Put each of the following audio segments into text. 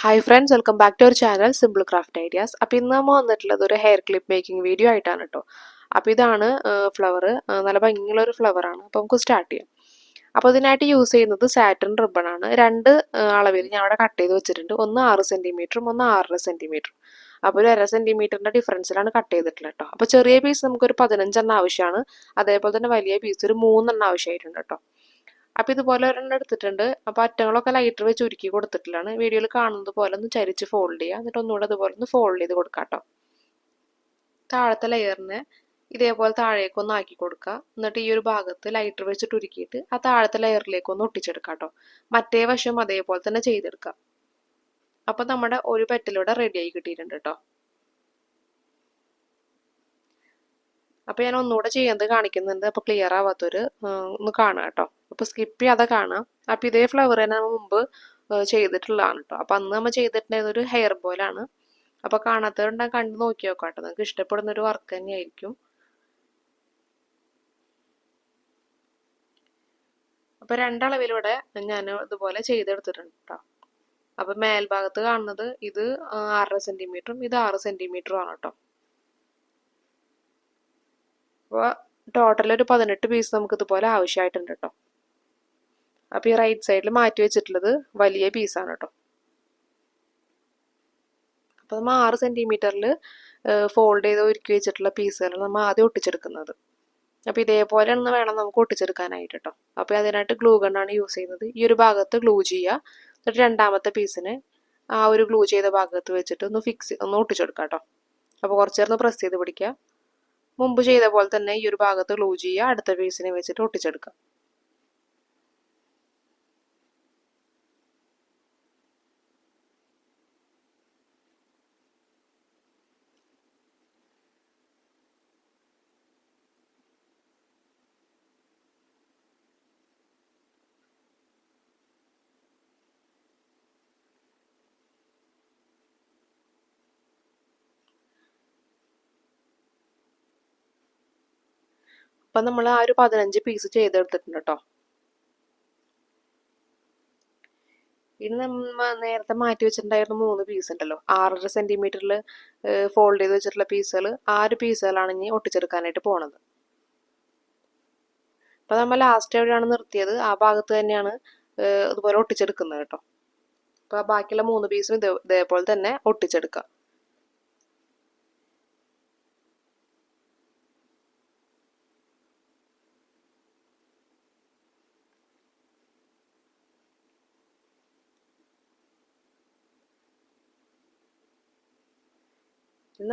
Hi friends welcome back to our channel simple craft ideas അപ്പോൾ ഇന്ന് നമ്മൾ വന്നിട്ടുള്ളത് ഒരു ഹെയർ ക്ലിപ്പ് മേക്കിംഗ് വീഡിയോ ആയിട്ടാണ് കേട്ടോ അപ്പോൾ ഇതാണ് ഫ്ലവർ നല്ല ഭംഗിയുള്ള ഒരു ഫ്ലവറാണ് അപ്പോൾ നമുക്ക് സ്റ്റാർട്ട് ചെയ്യാം. അപ്പോൾ ഇതിനായിട്ട് യൂസ് ചെയ്യുന്നത് സാറ്റൻ റിബൺ ആണ്. രണ്ട് അളവിൽ ഞാൻ അവിടെ കട്ട് ചെയ്ത് വെച്ചിട്ടുണ്ട്. ഒന്ന് ആറ് സെന്റിമീറ്ററും ഒന്ന് ആറര സെന്റിമീറ്ററും അപ്പോൾ ഒരു അര സെന്റിമീറ്ററിന്റെ ഡിഫറൻസിലാണ് കട്ട് ചെയ്തിട്ടുള്ളത് കേട്ടോ അപ്പോൾ ചെറിയ പീസ് നമുക്കൊരു പതിനഞ്ചെണ്ണം ആവശ്യമാണ്. അതേപോലെ തന്നെ വലിയ പീസ് ഒരു മൂന്നെണ്ണം ആവശ്യമായിട്ടുണ്ട് കേട്ടോ അപ്പോൾ ഇതുപോലെ ഒരെണ്ണം എടുത്തിട്ടുണ്ട്. അപ്പോൾ അറ്റങ്ങളൊക്കെ ലൈറ്റർ വെച്ച് ഉരുക്കി കൊടുത്തിട്ടുള്ളതാണ് വീഡിയോയിൽ കാണുന്നത് പോലെ ഒന്ന് ചരിച്ച് ഫോൾഡ് ചെയ്യുക എന്നിട്ട് ഒന്നുകൂടെ അതുപോലെ ഒന്ന് ഫോൾഡ് ചെയ്ത് കൊടുക്കാം കേട്ടോ താഴത്തെ ലെയറിനെ ഇതേപോലെ താഴേക്ക് ഒന്ന് ആക്കി കൊടുക്കുക എന്നിട്ട് ഈ ഒരു ഭാഗത്ത് ലൈറ്റർ വെച്ചിട്ട് ഉരുക്കിയിട്ട് ആ താഴത്തെ ലെയറിലേക്ക് ഒന്ന് ഒട്ടിച്ചെടുക്കാം കേട്ടോ മറ്റേ വശം അതേപോലെ തന്നെ ചെയ്തെടുക്കാം. അപ്പോൾ നമ്മുടെ ഒരു പെറ്റലൂടെ റെഡിയായി കിട്ടിയിട്ടുണ്ട് കേട്ടോ അപ്പോൾ ഞാൻ ഒന്നുകൂടെ ചെയ്യുന്നത് കാണിക്കുന്നുണ്ട്. അപ്പോൾ ക്ലിയർ ആവാത്തൊരു ഒന്ന് കാണുക കേട്ടോ അപ്പോൾ സ്കിപ്പ് ചെയ്യാതെ കാണാം. അപ്പോൾ ഇതേ ഫ്ലവർ തന്നെ നമ്മൾ മുമ്പ് ചെയ്തിട്ടുള്ളതാണ് കേട്ടോ അപ്പോൾ അന്ന് നമ്മൾ ചെയ്തിട്ടുണ്ടായിരുന്ന ഒരു ഹെയർ ബോലാണ് അപ്പോൾ കാണാത്തവരുണ്ടെങ്കിൽ കണ്ടു നോക്കി നോക്കാം കേട്ടോ നിങ്ങൾക്ക് ഇഷ്ടപ്പെടുന്ന ഒരു വർക്ക് തന്നെയായിരിക്കും അപ്പോൾ രണ്ടളവിലൂടെ ഞാൻ ഇതുപോലെ ചെയ്തെടുത്തിട്ടുണ്ട് കേട്ടോ അപ്പം മേൽഭാഗത്ത് കാണുന്നത് ഇത് ആറര സെന്റിമീറ്ററും ഇത് ആറ് സെന്റിമീറ്ററും ആണ് കേട്ടോ അപ്പോൾ ടോട്ടൽ ഒരു പതിനെട്ട് പീസ് നമുക്ക് ഇതുപോലെ ആവശ്യമായിട്ടുണ്ട് കേട്ടോ അപ്പോൾ ഈ റൈറ്റ് സൈഡിൽ മാറ്റി വെച്ചിട്ടുള്ളത് വലിയ പീസാണ് കേട്ടോ അപ്പോൾ നമ്മൾ ആറ് സെന്റിമീറ്ററിൽ ഫോൾഡ് ചെയ്ത് ഒരുക്കി വെച്ചിട്ടുള്ള പീസുകൾ നമ്മൾ ആദ്യം ഒട്ടിച്ചെടുക്കുന്നത്. അപ്പോൾ ഇതേപോലെ ഒന്ന് വേണം നമുക്ക് ഒട്ടിച്ചെടുക്കാനായിട്ട് കേട്ടോ അപ്പോൾ അതിനായിട്ട് ഗ്ലൂ ഗണ്ണാണ് യൂസ് ചെയ്യുന്നത്. ഈ ഒരു ഭാഗത്ത് ഗ്ലൂ ചെയ്യുക എന്നിട്ട് രണ്ടാമത്തെ പീസിന് ആ ഒരു ഗ്ലൂ ചെയ്ത ഭാഗത്ത് വെച്ചിട്ട് ഒന്ന് ഫിക്സ് ഒന്ന് ഒട്ടിച്ചെടുക്കാം കേട്ടോ അപ്പോൾ കുറച്ച് നേരം പ്രസ് ചെയ്ത് പിടിക്കുക. മുമ്പ് ചെയ്ത പോലെ തന്നെ ഈ ഒരു ഭാഗത്ത് ഗ്ലൂ ചെയ്യുക അടുത്ത പീസിനെ വെച്ചിട്ട് ഒട്ടിച്ചെടുക്കുക. അപ്പം നമ്മൾ ആ ഒരു പതിനഞ്ച് പീസ് ചെയ്തെടുത്തിട്ടുണ്ട് കേട്ടോ ഇനി നമ്മ നേരത്തെ മാറ്റി വെച്ചിട്ടുണ്ടായിരുന്ന മൂന്ന് പീസ് ഉണ്ടല്ലോ. ആറര സെന്റിമീറ്ററിൽ ഫോൾഡ് ചെയ്ത് വെച്ചിട്ടുള്ള പീസുകൾ ആറ് പീസുകളാണ് ഇനി ഒട്ടിച്ചെടുക്കാനായിട്ട് പോണത്. അപ്പോൾ നമ്മൾ ലാസ്റ്റ് എവിടെയാണ് നിർത്തിയത്? ആ ഭാഗത്ത് തന്നെയാണ് ഇതുപോലെ ഒട്ടിച്ചെടുക്കുന്നത് കേട്ടോ. അപ്പോൾ ബാക്കിയുള്ള മൂന്ന് പീസും ഇതേ ഇതേപോലെ തന്നെ ഒട്ടിച്ചെടുക്കാം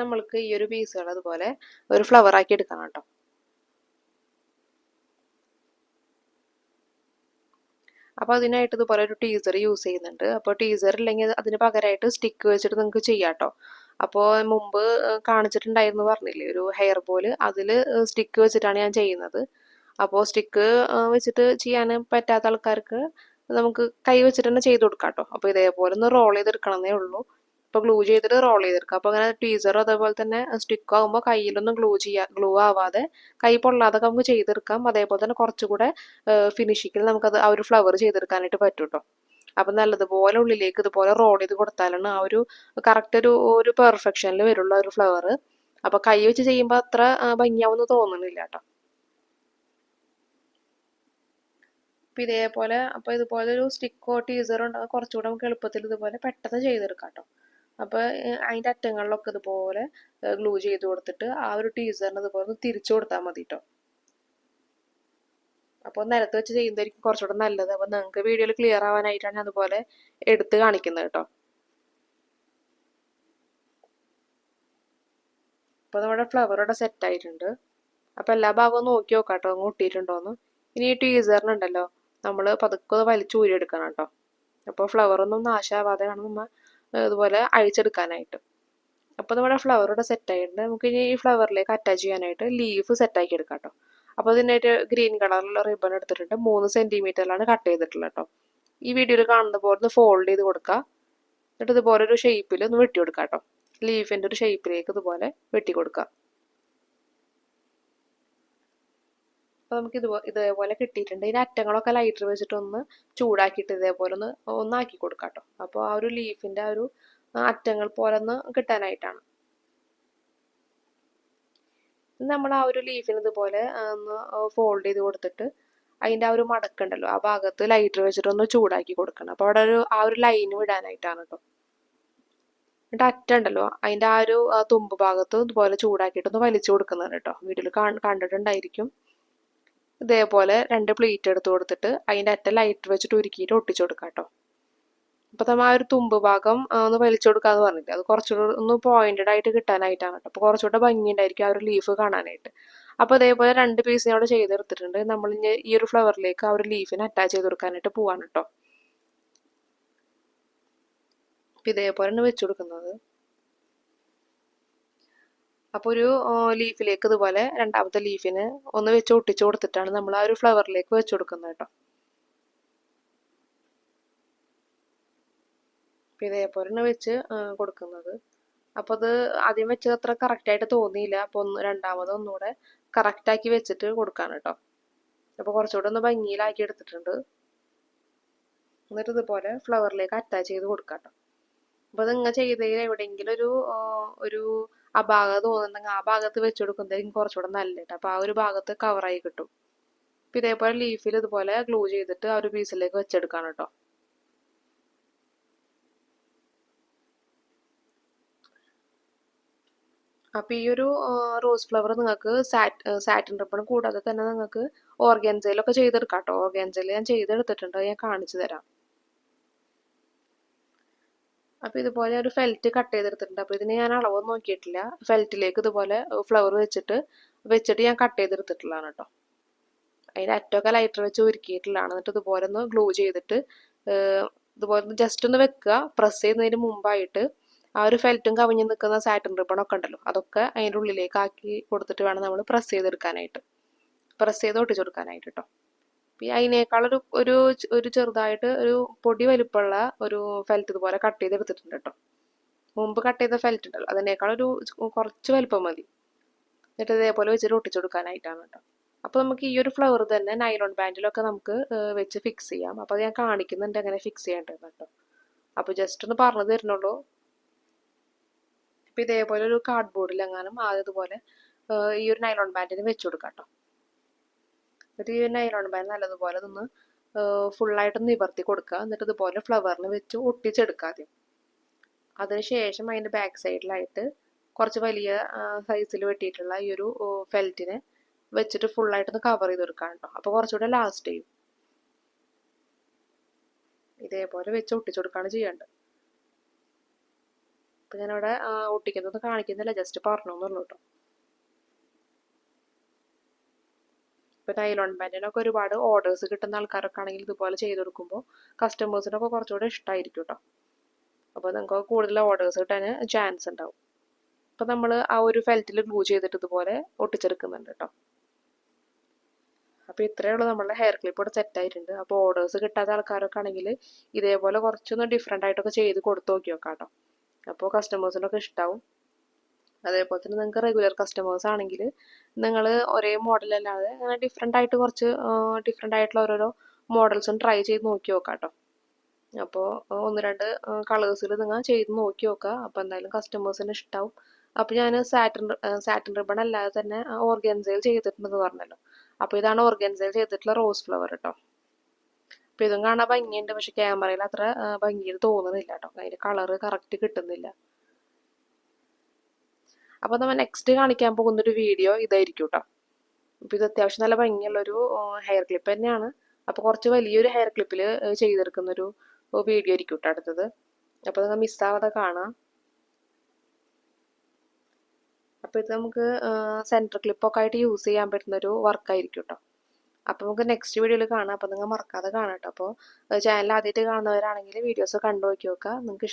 നമ്മൾക്ക് ഈ ഒരു പീസുകൾ അതുപോലെ ഒരു ഫ്ലവർ ആക്കി എടുക്കണം കേട്ടോ. അപ്പോൾ അതിനായിട്ട് ഇതുപോലെ ഒരു ടീസർ യൂസ് ചെയ്യുന്നുണ്ട്. അപ്പോൾ ടീസർ ഇല്ലെങ്കിൽ അതിന് പകരമായിട്ട് സ്റ്റിക്ക് വെച്ചിട്ട് നിങ്ങൾക്ക് ചെയ്യാം കേട്ടോ. അപ്പോൾ മുമ്പ് കാണിച്ചിട്ടുണ്ടായിരുന്നു പറഞ്ഞില്ലേ ഒരു ഹെയർ ബോൽ അതിൽ സ്റ്റിക്ക് വെച്ചിട്ടാണ് ഞാൻ ചെയ്യുന്നത്. അപ്പോൾ സ്റ്റിക്ക് വെച്ചിട്ട് ചെയ്യാൻ പറ്റാത്ത ആൾക്കാർക്ക് നമുക്ക് കൈ വെച്ചിട്ട് തന്നെ ചെയ്ത് കൊടുക്കാം കേട്ടോ. അപ്പോൾ ഇതേപോലെ ഒന്ന് റോൾ ചെയ്തെടുക്കണമെന്നേ ഉള്ളൂ. ഇപ്പോൾ ഗ്ലൂ ചെയ്തിട്ട് റോൾ ചെയ്തെടുക്കുക. അപ്പോൾ അങ്ങനെ ടീസറും അതേപോലെ തന്നെ സ്റ്റിക്ക് ആകുമ്പോൾ കയ്യിലൊന്നും ഗ്ലൂ ചെയ്യാ ഗ്ലൂ ആവാതെ കൈ പൊള്ളാതെ നമുക്ക് ചെയ്തെടുക്കാം. അതേപോലെ തന്നെ കുറച്ചുകൂടെ ഫിനിഷിങ്ങിൽ നമുക്കത് ആ ഒരു ഫ്ലവർ ചെയ്തെടുക്കാനായിട്ട് പറ്റും കേട്ടോ അപ്പം നല്ലതുപോലെ ഉള്ളിലേക്ക് ഇതുപോലെ റോൾ ചെയ്ത് കൊടുത്താലാണ് ആ ഒരു കറക്റ്റ് ഒരു ഒരു പെർഫെക്ഷനിൽ വരുള്ള ഒരു ഫ്ലവർ അപ്പം കൈ വെച്ച് ചെയ്യുമ്പോൾ അത്ര ഭംഗിയാവുമെന്ന് തോന്നുന്നില്ല കേട്ടോ അപ്പം ഇതേപോലെ അപ്പോൾ ഇതുപോലെ ഒരു സ്റ്റിക്കോ ടീസറോ ഉണ്ടെങ്കിൽ കുറച്ചുകൂടെ നമുക്ക് എളുപ്പത്തിൽ ഇതുപോലെ പെട്ടെന്ന് ചെയ്തെടുക്കാം കേട്ടോ അപ്പോൾ അതിന്റെ അറ്റങ്ങളിലൊക്കെ ഇതുപോലെ ഗ്ലൂ ചെയ്ത് കൊടുത്തിട്ട് ആ ഒരു ടീസറിന് ഇതുപോലെ തിരിച്ചു കൊടുത്താൽ മതി കേട്ടോ അപ്പോൾ നിലത്ത് വെച്ച് ചെയ്യുന്നതായിരിക്കും കുറച്ചുകൂടെ നല്ലത്. അപ്പോൾ നിങ്ങൾക്ക് വീഡിയോയിൽ ക്ലിയർ ആവാനായിട്ടാണ് അതുപോലെ എടുത്ത് കാണിക്കുന്നത് കേട്ടോ. അപ്പോൾ നമ്മുടെ ഫ്ലവർ സെറ്റ് ആയിട്ടുണ്ട്. അപ്പോൾ എല്ലാ ഭാഗവും നോക്കി നോക്കാം കേട്ടോ അങ്ങ് ഒട്ടിയിട്ടുണ്ടോന്ന് ഇനി ഈ ടീസറിനുണ്ടല്ലോ നമ്മൾ പതുക്കെ വലിച്ചു ഊരി എടുക്കണം കേട്ടോ അപ്പോൾ ഫ്ലവറൊന്നും നാശാവാതെ വേണം നമ്മൾ ഇതുപോലെ അഴിച്ചെടുക്കാനായിട്ട്. അപ്പോൾ നമ്മുടെ ഫ്ലവർ ഇവിടെ സെറ്റ് ആയിട്ടുണ്ട്. നമുക്ക് ഇനി ഈ ഫ്ലവറിലേക്ക് അറ്റാച്ച് ചെയ്യാനായിട്ട് ലീഫ് സെറ്റ് ആക്കി എടുക്കാം കേട്ടോ അപ്പോൾ ഇതിനായിട്ട് ഗ്രീൻ കളറിലുള്ള റിബൺ എടുത്തിട്ടുണ്ട്. മൂന്ന് സെന്റിമീറ്ററിലാണ് കട്ട് ചെയ്തിട്ടുള്ളത് കേട്ടോ ഈ വീഡിയോയിൽ കാണുന്ന പോലെ ഒന്ന് ഫോൾഡ് ചെയ്ത് കൊടുക്കുക എന്നിട്ട് ഇതുപോലെ ഒരു ഷേപ്പിൽ ഒന്ന് വെട്ടി കൊടുക്കുക കേട്ടോ ലീഫിന്റെ ഒരു ഷേപ്പിലേക്ക് ഇതുപോലെ വെട്ടി കൊടുക്കുക അപ്പോൾ നമുക്ക് ഇതുപോലെ ഇതേപോലെ കിട്ടിയിട്ടുണ്ട്. ഇതിന്റെ അറ്റങ്ങളൊക്കെ ലൈറ്റർ വെച്ചിട്ട് ഒന്ന് ചൂടാക്കിയിട്ട് ഇതേപോലെ ഒന്ന് ഒന്നാക്കി കൊടുക്കാം കേട്ടോ അപ്പോൾ ആ ഒരു ലീഫിന്റെ ആ ഒരു അറ്റങ്ങൾ പോലെ ഒന്ന് കിട്ടാനായിട്ടാണ്. നമ്മൾ ആ ഒരു ലീഫിന് ഇതുപോലെ ഒന്ന് ഫോൾഡ് ചെയ്ത് കൊടുത്തിട്ട് അതിന്റെ ആ ഒരു മടക്കുണ്ടല്ലോ ആ ഭാഗത്ത് ലൈറ്റർ വെച്ചിട്ട് ഒന്ന് ചൂടാക്കി കൊടുക്കണം. അപ്പോൾ അവിടെ ഒരു ആ ഒരു ലൈൻ വിടാനായിട്ടാണ് കേട്ടോ എന്നിട്ട് അറ്റുണ്ടല്ലോ അതിന്റെ ആ ഒരു തുമ്പ് ഭാഗത്ത് ഇതുപോലെ ചൂടാക്കിയിട്ടൊന്ന് വലിച്ചു കൊടുക്കുന്നത് കേട്ടോ വീട്ടിൽ കണ്ടിട്ടുണ്ടായിരിക്കും. ഇതേപോലെ രണ്ട് പ്ലേറ്റ് എടുത്ത് കൊടുത്തിട്ട് അതിന്റെ അറ്റ ലൈറ്റർ വെച്ചിട്ട് ഉരുക്കിയിട്ട് ഒട്ടിച്ചു കൊടുക്കാം കേട്ടോ നമ്മൾ ആ ഒരു തുമ്പ് ഭാഗം ഒന്ന് വലിച്ചു കൊടുക്കാന്ന് പറഞ്ഞിട്ട് അത് കുറച്ചുകൂടെ ഒന്ന് പോയിന്റഡ് ആയിട്ട് കിട്ടാനായിട്ടാണ് കേട്ടോ അപ്പോൾ കുറച്ചുകൂടെ ഭംഗിയുണ്ടായിരിക്കും ആ ഒരു ലീഫ് കാണാനായിട്ട്. അപ്പോൾ അതേപോലെ രണ്ട് പീസ് അവിടെ ചെയ്തെടുത്തിട്ടുണ്ട്. നമ്മൾ ഈ ഒരു ഫ്ലവറിലേക്ക് ആ ഒരു ലീഫിന് അറ്റാച്ച് ചെയ്ത് കൊടുക്കാനായിട്ട് പോവാണ് കേട്ടോ ഇതേപോലെയാണ് വെച്ചു കൊടുക്കുന്നത്. അപ്പോൾ ഒരു ലീഫിലേക്ക് ഇതുപോലെ രണ്ടാമത്തെ ലീഫിന് ഒന്ന് വെച്ച് ഒട്ടിച്ചു കൊടുത്തിട്ടാണ് നമ്മൾ ആ ഒരു ഫ്ലവറിലേക്ക് വെച്ചു കൊടുക്കുന്നത് കേട്ടോ. ഇതേപോലെ ഇതേപോലെയാണ് വെച്ച് കൊടുക്കുന്നത്. അപ്പോൾ അത് ആദ്യം വെച്ചത് അത്ര കറക്റ്റായിട്ട് തോന്നിയില്ല. അപ്പോൾ ഒന്ന് രണ്ടാമത് ഒന്നുകൂടെ കറക്റ്റാക്കി വെച്ചിട്ട് കൊടുക്കാൻ കേട്ടോ. അപ്പോൾ കുറച്ചുകൂടെ ഒന്ന് ഭംഗിയിലാക്കി എടുത്തിട്ടുണ്ട്. എന്നിട്ട് ഇതുപോലെ ഫ്ലവറിലേക്ക് അറ്റാച്ച് ചെയ്ത് കൊടുക്കാം കേട്ടോ. അപ്പോൾ നിങ്ങൾ ചെയ്തതിൽ എവിടെയെങ്കിലും ഒരു ഒരു അപാകത തോന്നുന്നുണ്ടെങ്കിൽ ആ ഭാഗത്ത് വെച്ച് കൊടുക്കുന്നതായിരിക്കും കുറച്ചുകൂടെ നല്ലത്. അപ്പോൾ ആ ഒരു ഭാഗത്ത് കവറായി കിട്ടും. അപ്പോൾ ഇതേപോലെ ലീഫിൽ ഇതുപോലെ ഗ്ലൂ ചെയ്തിട്ട് ആ ഒരു പീസിലേക്ക് വെച്ചെടുക്കാൻ കേട്ടോ അപ്പം ഈ ഒരു റോസ് ഫ്ലവർ നിങ്ങൾക്ക് സാറ്റ് സാറ്റിൻ റിബൺ കൂടാതെ തന്നെ നിങ്ങൾക്ക് ഓർഗാൻസയിലൊക്കെ ചെയ്തെടുക്കാം കേട്ടോ ഓർഗാൻസയിൽ ഞാൻ ചെയ്തെടുത്തിട്ടുണ്ട്. ഞാൻ കാണിച്ചു തരാം. അപ്പോൾ ഇതുപോലെ ഒരു ഫെൽറ്റ് കട്ട് ചെയ്തെടുത്തിട്ടുണ്ട്. അപ്പോൾ ഇതിന് ഞാൻ അളവ് നോക്കിയിട്ടില്ല. ഫെൽറ്റിലേക്ക് ഇതുപോലെ ഫ്ലവർ വെച്ചിട്ട് വെച്ചിട്ട് ഞാൻ കട്ട് ചെയ്തെടുത്തിട്ടുള്ളതാണ് കേട്ടോ അതിന്റെ അറ്റമൊക്കെ ലൈറ്റർ വെച്ച് ഒരുക്കിയിട്ടുള്ളതാണ് എന്നിട്ട് ഇതുപോലെ ഒന്ന് ഗ്ലൂ ചെയ്തിട്ട് ഇതുപോലെ ജസ്റ്റ് ഒന്ന് വെക്കുക. പ്രസ് ചെയ്യുന്നതിന് മുമ്പായിട്ട് ആ ഒരു ഫെൽറ്റും കവിഞ്ഞ് നിൽക്കുന്ന സാറ്റൻ റിബണൊക്കെ ഉണ്ടല്ലോ അതൊക്കെ അതിന്റെ ഉള്ളിലേക്ക് ആക്കി കൊടുത്തിട്ട് വേണം നമ്മൾ പ്രസ് ചെയ്തെടുക്കാനായിട്ട്. പ്രസ് ചെയ്ത് ഒട്ടിച്ചു കൊടുക്കാനായിട്ട് കേട്ടോ പിന്നെ അതിനേക്കാളൊരു ഒരു ഒരു ചെറുതായിട്ട് ഒരു പൊടി വലിപ്പമുള്ള ഒരു ഫെൽറ്റ് ഇതുപോലെ കട്ട് ചെയ്തെടുത്തിട്ടുണ്ട് കേട്ടോ. മുമ്പ് കട്ട് ചെയ്ത ഫെൽറ്റ് ഉണ്ടല്ലോ അതിനേക്കാളൊരു കുറച്ച് വലിപ്പം മതി. എന്നിട്ട് ഇതേപോലെ വെച്ചിട്ട് ഒട്ടിച്ചു കൊടുക്കാനായിട്ടാണ് കേട്ടോ. അപ്പോൾ നമുക്ക് ഈ ഒരു ഫ്ലവർ തന്നെ നൈലോൺ ബാൻഡിലൊക്കെ നമുക്ക് വെച്ച് ഫിക്സ് ചെയ്യാം. അപ്പോൾ ഞാൻ കാണിക്കുന്നുണ്ട് അങ്ങനെ ഫിക്സ് ചെയ്യേണ്ടത് കേട്ടോ. അപ്പോൾ ജസ്റ്റ് ഒന്ന് പറഞ്ഞു തരുന്നുള്ളൂ. അപ്പോൾ ഇതേപോലെ ഒരു കാർഡ് ബോർഡിൽ എങ്ങാനും ആദ്യം ഇതുപോലെ ഈ ഒരു നൈലോൺ ബാൻഡിന് വെച്ച് കൊടുക്കാം കേട്ടോ. ഈ നൈലോൺ ബാൻഡ് നല്ലതുപോലെ ഒന്ന് ഫുള്ളായിട്ട് നിവർത്തി കൊടുക്കുക. എന്നിട്ട് ഇതുപോലെ ഫ്ലവറിന് വെച്ച് ഒട്ടിച്ചെടുക്കുക ആദ്യം. അതിനുശേഷം അതിന്റെ ബാക്ക് സൈഡിലായിട്ട് കുറച്ച് വലിയ സൈസിൽ വെട്ടിയിട്ടുള്ള ഈ ഒരു ഫെൽറ്റിനെ വെച്ചിട്ട് ഫുള്ളായിട്ടൊന്ന് കവർ ചെയ്ത് കൊടുക്കാം കേട്ടോ. അപ്പോൾ കുറച്ചുകൂടെ ലാസ്റ്റ് ചെയ്യും. ഇതേപോലെ വെച്ച് ഒട്ടിച്ചു കൊടുക്കുകയാണ് ചെയ്യേണ്ടത്. അപ്പം ഞാനിവിടെ ഒട്ടിക്കുന്നത് കാണിക്കുന്നില്ല. ജസ്റ്റ് പറഞ്ഞു എന്നുള്ളൂ കേട്ടോ. ഇപ്പം നൈലോൺ പാന്റിനൊക്കെ ഒരുപാട് ഓർഡേഴ്സ് കിട്ടുന്ന ആൾക്കാരൊക്കെ ആണെങ്കിൽ ഇതുപോലെ ചെയ്ത് കൊടുക്കുമ്പോൾ കസ്റ്റമേഴ്സിനൊക്കെ കുറച്ചുകൂടെ ഇഷ്ടമായിരിക്കും കേട്ടോ അപ്പോൾ നിങ്ങൾക്ക് കൂടുതൽ ഓർഡേഴ്സ് കിട്ടാൻ ചാൻസ് ഉണ്ടാവും. അപ്പോൾ നമ്മൾ ആ ഒരു ഫെൽറ്റിൽ ഗ്ലൂ ചെയ്തിട്ട് ഇതുപോലെ ഒട്ടിച്ചെടുക്കുന്നുണ്ട് കേട്ടോ അപ്പോൾ ഇത്രയേ ഉള്ളൂ നമ്മളുടെ ഹെയർ ക്ലിപ്പ് ഇവിടെ സെറ്റ് ആയിട്ടുണ്ട്. അപ്പോൾ ഓർഡേഴ്സ് കിട്ടാത്ത ആൾക്കാരൊക്കെ ആണെങ്കിൽ ഇതേപോലെ കുറച്ചൊന്ന് ഡിഫറെന്റ് ആയിട്ടൊക്കെ ചെയ്ത് കൊടുത്തു നോക്കി നോക്കാം കേട്ടോ അപ്പോൾ കസ്റ്റമേഴ്സിനൊക്കെ ഇഷ്ടാവും. അതേപോലെ തന്നെ നിങ്ങൾക്ക് റെഗുലർ കസ്റ്റമേഴ്സ് ആണെങ്കിൽ നിങ്ങൾ ഒരേ മോഡൽ മോഡലല്ലാതെ അങ്ങനെ ഡിഫറെന്റ് ആയിട്ട് കുറച്ച് ഡിഫറെന്റ് ആയിട്ടുള്ള ഓരോരോ മോഡൽസും ട്രൈ ചെയ്ത് നോക്കി നോക്കാം കേട്ടോ അപ്പോൾ ഒന്ന് രണ്ട് കളേഴ്സിൽ നിങ്ങൾ ചെയ്ത് നോക്കി നോക്കുക അപ്പോൾ എന്തായാലും കസ്റ്റമേഴ്സിന് ഇഷ്ടമാവും അപ്പോൾ ഞാൻ സാറ്റൻ സാറ്റൻ റിബൺ അല്ലാതെ തന്നെ ഓർഗൻസയിൽ ചെയ്തിട്ടുണ്ടെന്ന് പറഞ്ഞല്ലോ. അപ്പോൾ ഇതാണ് ഓർഗൻസയിൽ ചെയ്തിട്ടുള്ള റോസ് ഫ്ലവർ കേട്ടോ അപ്പോൾ ഇതും കാണാൻ ഭംഗിയുണ്ട്. പക്ഷെ ക്യാമറയിൽ അത്ര ഭംഗിയിൽ തോന്നുന്നില്ല കേട്ടോ അതിന്റെ കളറ് കറക്റ്റ് കിട്ടുന്നില്ല. അപ്പോൾ നമ്മൾ നെക്സ്റ്റ് കാണിക്കാൻ പോകുന്ന ഒരു വീഡിയോ ഇതായിരിക്കും കേട്ടോ അപ്പോൾ ഇത് അത്യാവശ്യം നല്ല ഭംഗിയുള്ളൊരു ഹെയർ ക്ലിപ്പ് തന്നെയാണ്. അപ്പോൾ കുറച്ച് വലിയൊരു ഹെയർ ക്ലിപ്പിൽ ചെയ്തെടുക്കുന്നൊരു വീഡിയോ ആയിരിക്കും കേട്ടോ അടുത്തത്. അപ്പോൾ നിങ്ങൾ മിസ്സാവാതെ കാണാം. അപ്പോൾ ഇത് നമുക്ക് സെന്റർ ക്ലിപ്പൊക്കെ ആയിട്ട് യൂസ് ചെയ്യാൻ പറ്റുന്നൊരു വർക്കായിരിക്കും കേട്ടോ അപ്പോൾ നമുക്ക് നെക്സ്റ്റ് വീഡിയോയിൽ കാണാം. അപ്പോൾ നിങ്ങൾ മറക്കാതെ കാണാം കേട്ടോ അപ്പോൾ ചാനൽ ആദ്യമായിട്ട് കാണുന്നവരാണെങ്കിൽ വീഡിയോസ് കണ്ടു നോക്കി നോക്കുക. നിങ്ങൾക്ക്